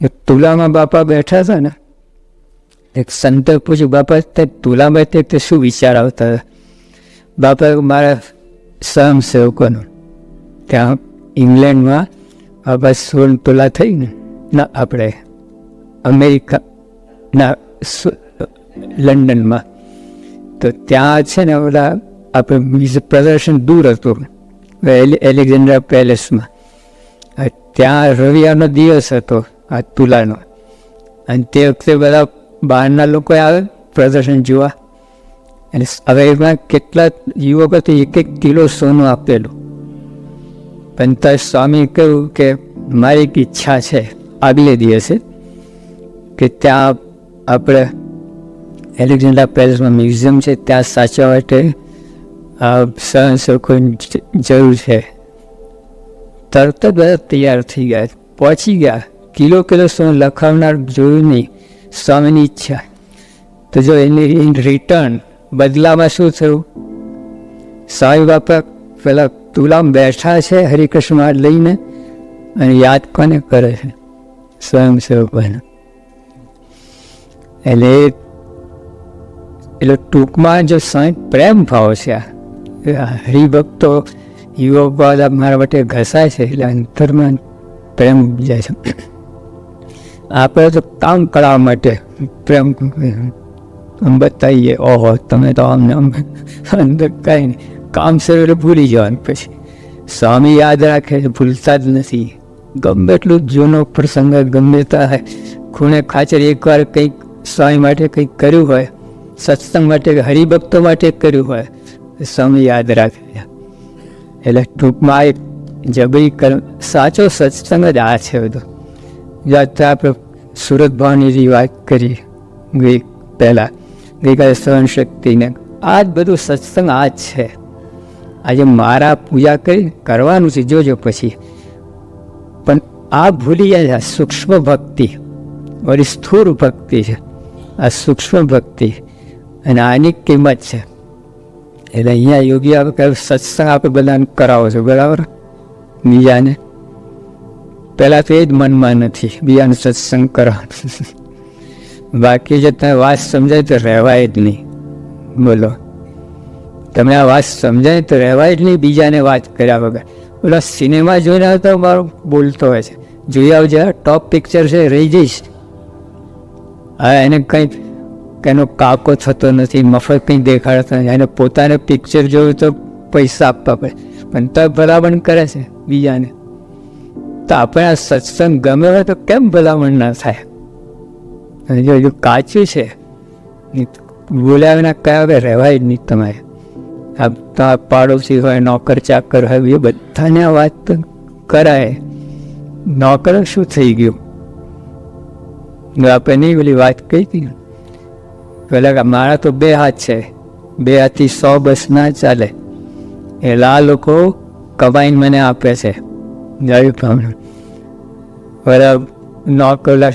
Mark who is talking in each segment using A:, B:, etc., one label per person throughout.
A: એક તુલામાં બાપા બેઠા હતા ને, એક સંતે પૂછ્યું, બાપા, તે તુલામાં તે તે શું વિચાર આવતા હતા બાપા, મારા સ્વયંસેવકોનો ત્યાં ઇંગ્લેન્ડમાં બાપા સોળ તુલા થઈ ને, ના, આપણે અમેરિકા, ના લંડનમાં. તો ત્યાં છે ને બધા આપણે પ્રદર્શન દૂર હતું, એલે- એલેક્ઝાન્ડ્રા પેલેસમાં. ત્યાં રવિવારનો દિવસ હતો. આ તુલાનો. અને તે વખતે બધા બહારના લોકો આવે, પ્રદર્શન જોવા. અને હવે એમાં કેટલા યુવકો તો એક એક કિલો સોનું આપેલું. પણ તો સ્વામી કહ્યું કે, મારી એક ઈચ્છા છે, આગલે દિવસે, કે ત્યાં આપણે એલેક્ઝાન્ડર પેલેસમાં મ્યુઝિયમ છે, ત્યાં સાચવા માટે જ- જરૂર છે. તરત જ બધા તૈયાર થઈ ગયા, પહોંચી ગયા. કિલો કિલો સોનું લખાવનાર જોયુંની સ્વામીની ઈચ્છા. તો જો એની ઇન રિટર્ન બદલામાં શું થયું? સ્વામી બાપા પેલા તુલામ બેઠા છે હરિકૃષ્ણ લઈને અને યાદ કોને કરે છે? સ્વયંસેવકોને. એટલે એટલે ટૂંકમાં જો સાંઈ પ્રેમ ભાવ છે હરિભક્તો યુવક બધા મારા માટે ઘસાય છે એટલે અંતરમાં પ્રેમ જાય છે. આપણે તો કામ કરાવવા માટે પ્રેમ બતાવીએ, ઓહો, તમે તો આમને આમ અંદર કાંઈ નહીં. કામ સર ભૂલી જવાનું પછી. સ્વામી યાદ રાખે ભૂલતા જ નથી. ગમે એટલું જૂનો પ્રસંગ ગમે ત્યાં ખૂણે ખાચર એકવાર કંઈક સ્વામી માટે કંઈક કર્યું હોય, સત્સંગ માટે, હરિભક્તો માટે કર્યું હોય સ્વામી યાદ રાખે એટલે ટૂંકમાં એક જબરી કર, સાચો સત્સંગ જ આ છે બધો. જાતે આપણે સુરત ભાવનીજી વાત કરી ગઈ પહેલાં ગઈકાલે સહન શક્તિને આ જ બધું સત્સંગ આ જ છે આજે મારા પૂજા કરી કરવાનું છે જોજો પછી પણ આ ભૂલી જાય સૂક્ષ્મ ભક્તિ વળી સ્થૂળ ભક્તિ છે આ સૂક્ષ્મ ભક્તિ અને આની કિંમત છે એટલે અહીંયા યોગી આપણે સત્સંગ આપણે બધાને કરાવો છો બરાબર બીજાને પહેલાં તો એ જ મનમાં નથી. બીજાને સત્સંગ કરવાનું બાકી જો તમે વાત સમજાય તો રહેવાય જ નહીં. બોલો. તમે આ વાત સમજાય તો રહેવાય જ નહીં બીજાને વાત કર્યા વગર. ઓલા સિનેમા જોઈને આવતો મારો બોલતો હોય છે. જોઈ આવજે ટોપ પિક્ચર છે, રહી જઈશ. હા, એને કંઈ એનો કાકો થતો નથી, મફત કંઈ દેખાડતો નથી. એને પોતાને પિક્ચર જોયું તો પૈસા આપવા પડે. પણ તો ભલામણ કરે છે બીજાને. તો આપણે આ સત્સંગ ગમે હોય તો કેમ ભલામણ ના થાય? અને જો હજુ કાચું છે તો બોલ્યા વિના કયા હવે રહેવાય જ નહીં તમારે. આ તમારા પાડોશી હોય, નોકર ચાકર હોય, એ બધાને આ વાત કરાય. નોકર શું થઈ ગયું? આપણે નહીં પેલી વાત કહી હતી. પેલા મારા તો બે હાથ છે, બે હાથથી સો બસ ના ચાલે. એટલે આ લોકો કમાઈને મને આપે છે. જાયું વરા બરાબર કલાક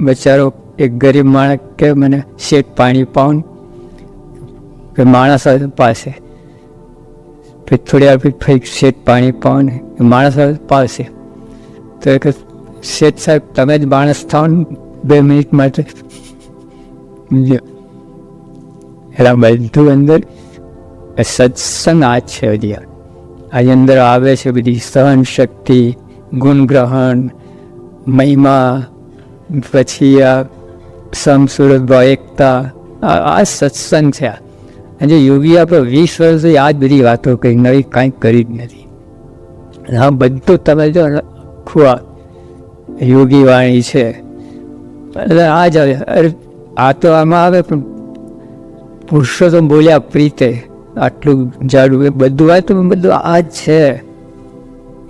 A: બચારો એક ગરીબ માણસ કે મને શેઠ પાણી પાઉં કે માણસ પાસે પછી થોડી વાર પછી શેઠ પાણી પાઉન માણસ પાસે તો એક શેઠ સાહેબ, તમે જ માણસ થાવ ને બે મિનિટ માટે. એટલે બધું અંદર સત્સંગ આ છે હજી. આની અંદર આવે છે બધી સહન શક્તિ ગુણગ્રહણ મહિમા, પછી આ સમસુરત એકતા, આ સત્સંગ છે આ. જે યોગી આપણે વીસ વર્ષથી આ જ બધી વાતો કરી, નવી કાંઈ કરી જ નથી. હા બધું તમે જો આ યોગી વાણી છે. એટલે આ જ આવે અરે, આ તો આમાં આવે પણ પુરુષોત્તમ બોલ્યા પ્રીતે. આટલું જાડું એ બધું આ તો બધું આ જ છે.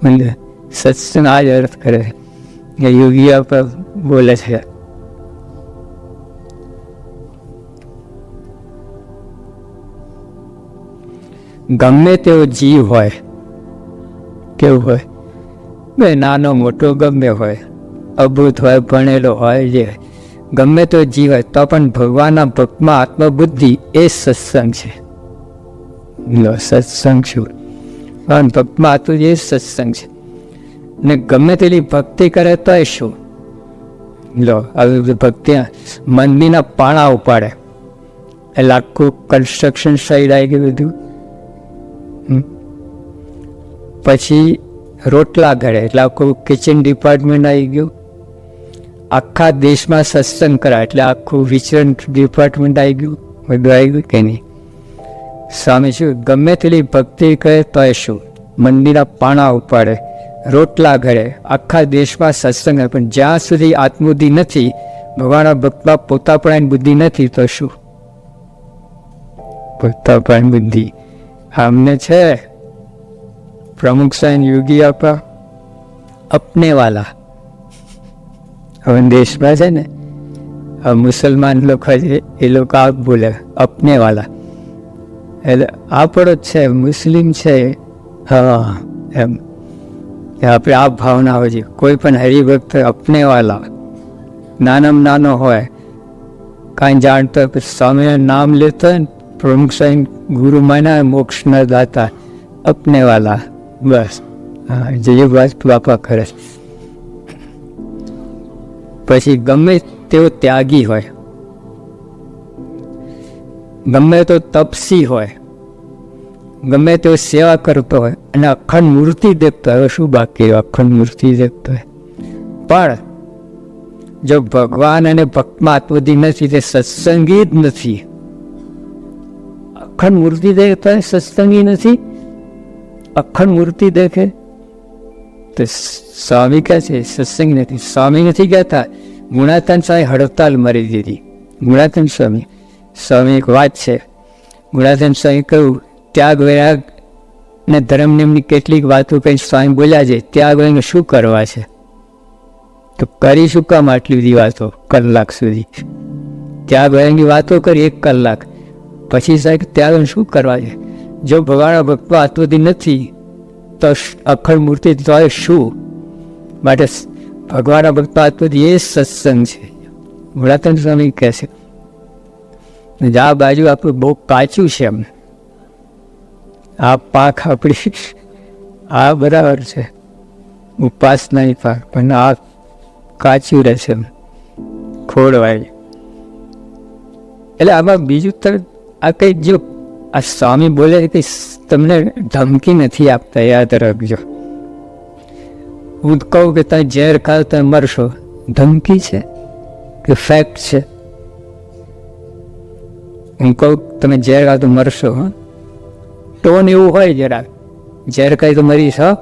A: મને સત્સંગ આ જ અર્થ કરે છે. એ યોગી પર બોલે છે. ગમે તેવો જીવ હોય, કેવું હોય, બે નાનો મોટો ગમે હોય, અભૂત હોય, ભણેલો હોય, જે ગમે તો જીવ હોય, તો પણ ભગવાનના ભક્તમાં આત્મબુદ્ધિ એ સત્સંગ છે. લો, સત્સંગ શું પણ ભક્તમાં આતું જે સત્સંગ છે. ને ગમે તેટલી ભક્તિ કરે તોય શું? લો બધી ભક્તિ મંદિરના પાણા ઉપાડે. એટલે આખું કન્સ્ટ્રક્શન સાઈડ આવી ગયું બધું. પછી રોટલા ઘડે, એટલે આખું કિચન ડિપાર્ટમેન્ટ આવી ગયું. આખા દેશમાં સત્સંગ કરાય, એટલે આખું વિચરણ ડિપાર્ટમેન્ટ આવી ગયું. બધું આવી ગયું કે નહીં? સ્વામી શું ગમે તેટલી ભક્તિ કરે તોય શું? મંદિરના પાણા ઉપાડે, રોટલા ઘરે આખા દેશમાં સત્સંગ પણ જ્યાં સુધી આત્મબુદ્ધિ નથી, ભગવાનના ભક્તમાં પોતાપણાની બુદ્ધિ નથી, તો શું? પોતાપણાની બુદ્ધિ. અમને છે, પ્રમુખ સાહેબ યોગી આપા અપને વાલા હવે દેશમાં છે ને મુસલમાન લોકો છે, એ લોકો આ બોલે અપને વાલા એટલે આપણો જ છે, મુસ્લિમ છે. હા, એમ. કે આપણે આ ભાવના હોય છે. કોઈ પણ હરિભક્ત અપનેવાલા, નાનામાં નાનો હોય, કાંઈ જાણતો હોય, પછી સ્વામીનું નામ લેતો હોય ને, પ્રમુખ સાહેબ, ગુરુ માના, મોક્ષના દાતા, અપનેવાલા, બસ. હા, જે વાત બાપા કરે. પછી ગમે તેવો ત્યાગી હોય. ગમે તો તપસી હોય, ગમે તો સેવા કરતો હોય, અને અખંડ મૂર્તિ દેખતો હોય શું બાકી અખંડ મૂર્તિ દેખતો હોય. પણ જો ભગવાન અને ભક્તમાં આત્મધી નથી, તે સત્સંગી જ નથી. અખંડ મૂર્તિ દેખતો સત્સંગી નથી. અખંડ મૂર્તિ દેખે, તો સ્વામી કહે છે, સત્સંગ નથી. સ્વામી નથી કહેતા. ગુણાતન સ્વામી હડતાલ મારી દીધી. ગુણાતન સ્વામી. સ્વામી એક વાત છે. ગુણાતન સ્વામી કહ્યું, ત્યાગ વૈરાગ ને ધર્મ નિયમની કેટલીક વાતો કંઈ સ્વામી બોલ્યા છે, ત્યાગ વૈરાગ શું કરવા છે? તો કરી શું કામ આટલી બધી વાતો કલાક સુધી? ત્યાગ વૈરાગની વાતો કરી એક કલાક. પછી સાહેબ ત્યાગ શું કરવા છે? જો ભગવાનના ભક્તો આત્મતી નથી, તો અખંડ મૂર્તિ તો શું? માટે ભગવાન ભગવાનના ભક્તો આત્મતી એ સત્સંગ છે. ગુણાતન સ્વામી કહે છે ને આ બાજુ આપણું બહુ કાચું છે એમ. આ પાક આપણી આ બરાબર છે. ઉપાસનાની પાક, પણ આ કાચું રહેશે એમ. ખોડવાય એટલે આમાં બીજું તો આ કંઈ જો, આ સ્વામી બોલે કે તમને ધમકી નથી આપતા, યાદ રાખજો. હું કહું કે તમે ઝેર ખાવ, તમે મરશો. ધમકી છે? કે ફેક્ટ છે? હું કહું તમે ઝેર ખાવ તો મરશો, હા. ટોન એવું હોય જરા ઝેર ખાઈ તો મરીશ, હા.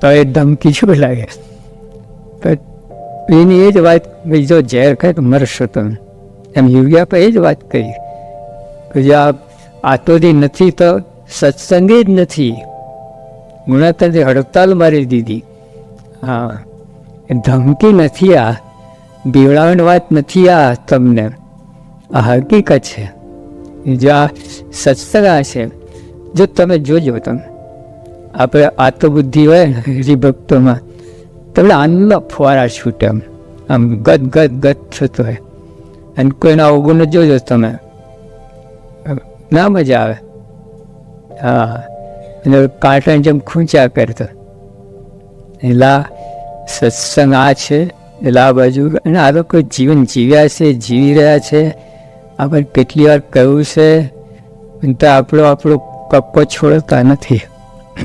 A: તો એ ધમકી શું લાગે? પણ એની એ જ વાત ભાઈ જો ઝેર ખાય તો મરશો તમે. એમ યુગ્યા પર એ જ વાત કહી કે જે આ આતોથી નથી તો સત્સંગે જ નથી. ગુણાતરથી હડતાલ મારી દીધી. હા. ધમકી નથી આ. બીવડાવવાની વાત નથી આ તમને. આ હકીકત છે. જો આ સત્સંગ આ છે, જો તમે જોજો તમે આપણે આત્મબુદ્ધિ હોય ને હરિભક્તોમાં, તમને આનંદ ફુવારા છૂટે આમ આમ ગદ ગદ ગદ થતો હોય. અને કોઈના અવગુણ જોજો તમે. ના મજા આવે. હા. અને કાંટાની જેમ ખૂંચ્યા કરતો. એલા સત્સંગ આ છે, એલા બાજુ. અને આ લોકો જીવન જીવ્યા છે, જીવી રહ્યા છે. આપણે કેટલી વાર કહ્યું છે તો આપણો આપણો કપ્પો છોડતા નથી.